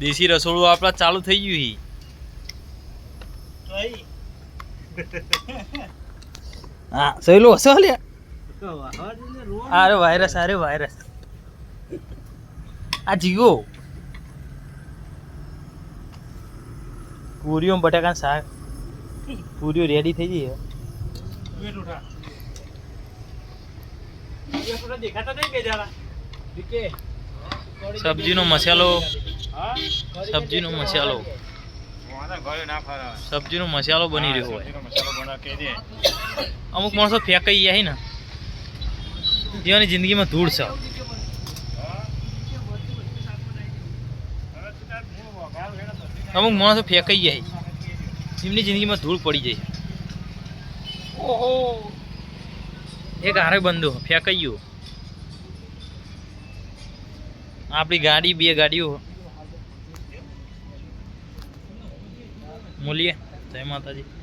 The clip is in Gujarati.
દેશી રસોડું આપણા ચાલુ થઈ ગયું હી. હા સહેલું લે અરે વાયરસ અરે વાયરસ. આ જીવો. પૂરીઓ બટાકા શાક. પૂરીઓ રેડી થઈ ગઈ. સબ્જીનો મસાલો. સબ્જીનો મસાલો. સબ્જીનો મસાલો બની રહ્યો હોય. અમુક માણસો ફેંકાઈ જાય ને. જેવાની જિંદગીમાં ધૂળ છે. અમુક માણસો ફેંકાઈ જાય એમની જિંદગીમાં ધૂળ પડી જાય. ઓહો. એક હારે બંધો ફેંકાઈ ગયો. આપણી ગાડી બે ગાડીઓ મૂલીએ જય માતાજી.